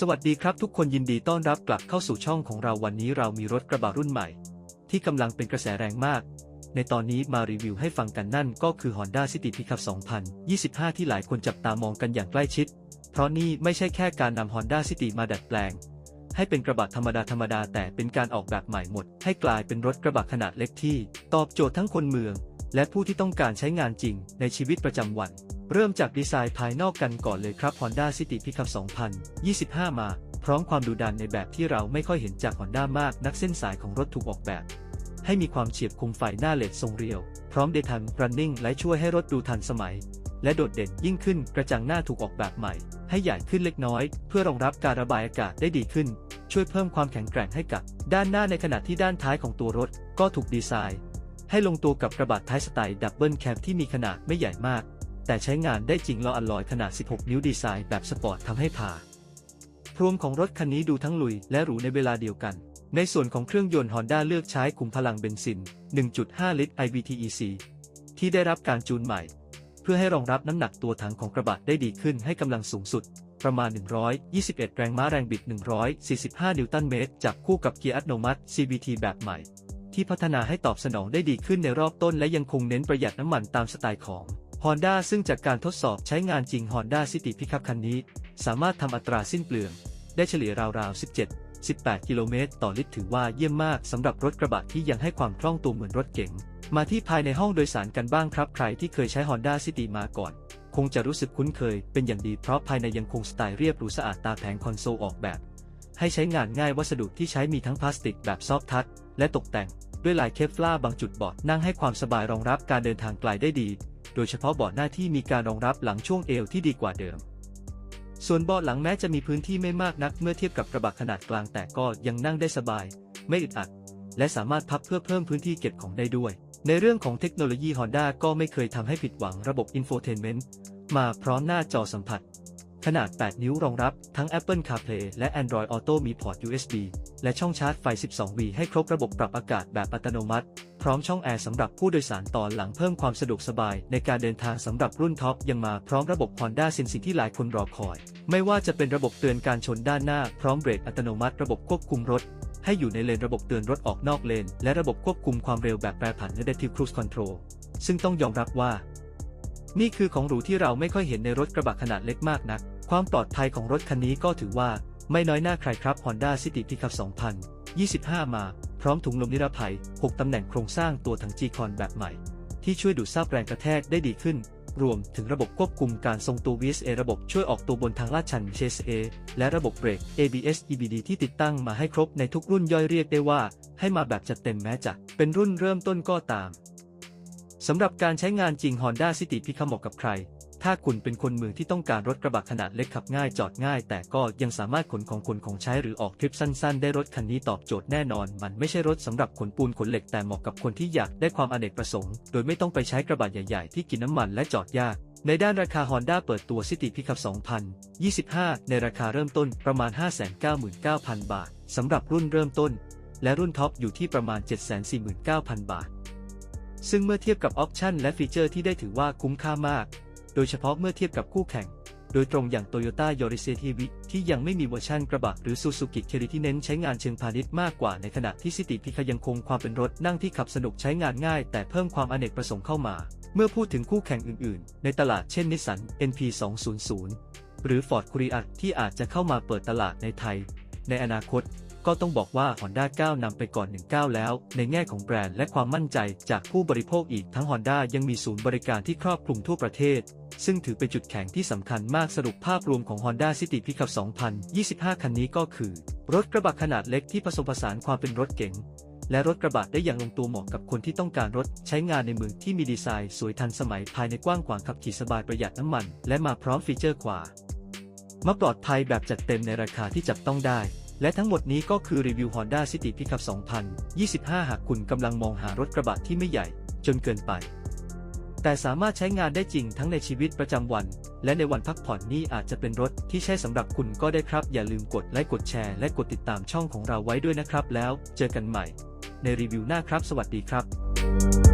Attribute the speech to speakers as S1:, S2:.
S1: สวัสดีครับทุกคนยินดีต้อนรับกลับเข้าสู่ช่องของเราวันนี้เรามีรถกระบะรุ่นใหม่ ที่กำลังเป็นกระแสแรงมาก ในตอนนี้มารีวิวให้ฟังกันนั่นก็คือ Honda City Pickup 2025 ที่หลายคนจับตามองกันอย่างใกล้ชิด เพราะนี่ไม่ใช่แค่การนำ Honda City มาดัดแปลง ให้เป็นกระบะธรรมดาธรรมดาแต่เป็นการออกแบบใหม่หมด ให้กลายเป็นรถกระบะขนาดเล็กที่ ตอบโจทย์ทั้งคนเมือง และผู้ที่ต้องการใช้งานจริงในชีวิตประจำวัน เริ่มจากดีไซน์ภายนอกกันก่อนเลยครับ Honda City Pickup 2025 มาพร้อมความดุดันในแบบที่เราไม่ค่อยเห็นจาก Honda มากนักเส้นสายของรถถูกออกแบบ ให้มีความเฉียบคมไฟหน้าเลดทรงเรียว พร้อม Daytime Running และช่วยให้รถดูทันสมัย และโดดเด่นยิ่งขึ้นกระจังหน้าถูกออกแบบใหม่ ให้ใหญ่ขึ้นเล็กน้อย เพื่อรองรับการระบายอากาศได้ดีขึ้น ช่วยเพิ่มความแข็งแกร่งให้กับ ด้านหน้าในขณะที่ด้านท้ายของตัวรถ ก็ถูกดีไซน์ ให้ลงตัวกับกระบะท้ายสไตล์ดับเบิลแคปที่มีขนาดไม่ใหญ่มาก แต่ใช้งานได้จริงล้ออัลลอยขนาด 16 นิ้วดีไซน์แบบสปอร์ตทำให้ผ่าพรวมของรถคันนี้ดูทั้งลุยและหรูในเวลาเดียวกัน ในส่วนของเครื่องยนต์ Honda เลือกใช้ขุมพลังเบนซิน 1.5 ลิตร IVTEC ที่ได้รับการจูนใหม่ เพื่อให้รองรับน้ำหนักตัวถังของกระบะได้ดีขึ้นให้กำลังสูงสุด ประมาณ 121 แรงม้าแรงบิด 145 นิวตันเมตรจับคู่กับเกียร์อัตโนมัติ CVT แบบใหม่ ที่พัฒนาให้ตอบสนองได้ดีขึ้นในรอบต้นและยังคงเน้นประหยัดน้ำมันตามสไตล์ของ Honda ซึ่งจากการทดสอบใช้งานจริง Honda City Pickup คันนี้ สามารถทำอัตราสิ้นเปลือง ได้เฉลี่ยราวๆ 17 18 กิโลเมตรต่อลิตรถือว่าเยี่ยมมากสำหรับรถกระบะที่ยังให้ความคล่องตัวเหมือนรถเก๋ง มาที่ภายในห้องโดยสารกันบ้างครับ ใครที่เคยใช้ Honda City มาก่อน คงจะรู้สึกคุ้นเคยเป็นอย่างดีเพราะภายในยังคงสไตล์เรียบหรูสะอาดตาแผงคอนโซลออกแบบ ให้ใช้งานง่ายวัสดุที่ใช้มีทั้งพลาสติกแบบซอฟทัชและตกแต่ง ด้วยลายเคฟลาบางจุดเบาะนั่งให้ความสบายรองรับการเดินทางไกลได้ดี โดยเฉพาะเบาะหน้าที่มีการรองรับหลังช่วงเอวที่ดีกว่าเดิม ส่วนเบาะหลังแม้จะมีพื้นที่ไม่มากนักเมื่อเทียบกับกระบะขนาดกลางแต่ก็ยังนั่งได้สบาย ไม่อึดอัด และสามารถพับเพื่อเพิ่มพื้นที่เก็บของได้ด้วย ในเรื่องของเทคโนโลยี Honda ก็ไม่เคยทำให้ผิดหวังระบบ Infotainment มาพร้อมหน้าจอสัมผัส ขนาด 8 นิ้วรองรับทั้ง Apple CarPlay และ Android Auto มีพอร์ต USB และช่องชาร์จไฟ 12V ให้ครบระบบปรับอากาศแบบอัตโนมัติ พร้อมช่องแอร์สำหรับผู้โดยสารตอนหลังเพิ่มความสะดวกสบายในการเดินทางสำหรับรุ่นท็อปยังมาพร้อมระบบ Honda Sensing ที่หลายคนรอคอย ไม่ว่าจะเป็นระบบเตือนการชนด้านหน้า พร้อมเบรกอัตโนมัติ ระบบควบคุมรถ ให้อยู่ในเลนระบบเตือนรถออกนอกเลน และระบบควบคุมความเร็วแบบแปรผัน Adaptive Cruise Control ซึ่งต้องยอมรับว่า นี่คือของหรูที่เราไม่ค่อยเห็นในรถกระบะขนาดเล็กมากนัก ความปลอดภัยของรถคันนี้ก็ถือว่าไม่น้อยหน้าใครครับ Honda City Pickup 2025 มาพร้อมถุงลมนิรภัย 6 ตำแหน่งโครงสร้างตัวถัง G-Con แบบใหม่ ที่ช่วยดูดซับแรงกระแทกได้ดีขึ้น รวมถึงระบบควบคุมการทรงตัว VSA ระบบช่วยออกตัวบนทางลาดชัน VSA และระบบเบรก ABS EBD ที่ติดตั้งมาให้ครบในทุกรุ่นย่อยเรียกได้ว่า ให้มาแบบจัดเต็มแม้จะเป็นรุ่นเริ่มต้นก็ตาม สำหรับการใช้งานจริง Honda City Pickup เหมาะกับใคร ถ้าคุณเป็นคนมือที่ต้องการรถกระบะขนาดเล็กขับง่ายจอดง่าย แต่ก็ยังสามารถขนของคนของใช้หรือออกทริปสั้น ๆ ได้รถคันนี้ตอบโจทย์แน่นอน มันไม่ใช่รถสำหรับขนปูนขนเหล็กแต่เหมาะกับคนที่อยากได้ความอเนกประสงค์ โดยไม่ต้องไปใช้กระบะใหญ่ ๆ ที่กินน้ำมันและจอดยาก ในด้านราคา Honda เปิดตัว City Pickup 2025 ในราคาเริ่มต้นประมาณ 599,000 บาทสำหรับรุ่นเริ่มต้น และรุ่นท็อปอยู่ที่ประมาณ 749,000 บาท ซึ่งเมื่อเทียบกับออปชันและฟีเจอร์ที่ได้ถือว่าคุ้มค่ามาก โดยเฉพาะเมื่อเทียบกับคู่แข่ง โดยตรงอย่าง Toyota Yaris TV ที่ยังไม่มีเวอร์ชันกระบะหรือ Suzuki c a r r ที่เน้นใช้งานเชิงพาณิชย์มากกว่าในขณะที่ City p i c a ยังคงความเป็นรถนั่งที่ขับสนุกใช้งานง่าย แต่เพิ่มความอเนกประสงค์เข้ามา เมื่อพูดถึงคู่แข่งอื่น ๆ ในตลาดเช่น Nissan NP 200 หรือ Ford Kuria ที่อาจจะเข้ามาเปิดตลาดในไทย ในอนาคต ก็ต้องบอกว่า Honda ก้าวนำไปก่อน1ก้าวแล้ว ในแง่ของแบรนด์และความมั่นใจจากผู้บริโภคอีกทั้ง Honda ยังมีศูนย์บริการที่ครอบคลุมทั่วประเทศ ซึ่งถือเป็นจุดแข็งที่สำคัญมากสรุปภาพรวมของ Honda City Pickup 2025 คันนี้ก็คือ รถกระบะขนาดเล็กที่ผสมผสานความเป็นรถเก๋งและรถกระบะได้อย่างลงตัวเหมาะกับคนที่ต้องการรถใช้งานในเมืองที่มีดีไซน์สวยทันสมัยภายในกว้างขวางขับขี่สบายประหยัดน้ำมัน และมาพร้อมฟีเจอร์กว่า มาปลอดภัยแบบจัดเต็มในราคาที่จับต้องได้ และทั้งหมดนี้ก็คือรีวิว Honda City Pickup 2025 หากคุณกำลังมองหารถกระบะที่ไม่ใหญ่ จนเกินไป แต่สามารถใช้งานได้จริงทั้งในชีวิตประจำวัน และในวันพักผ่อนนี่อาจจะเป็นรถที่ใช่สำหรับคุณก็ได้ครับ อย่าลืมกดไลค์กดแชร์และกดติดตามช่องของเราไว้ด้วยนะครับ แล้วเจอกันใหม่ ในรีวิวหน้าครับ สวัสดีครับ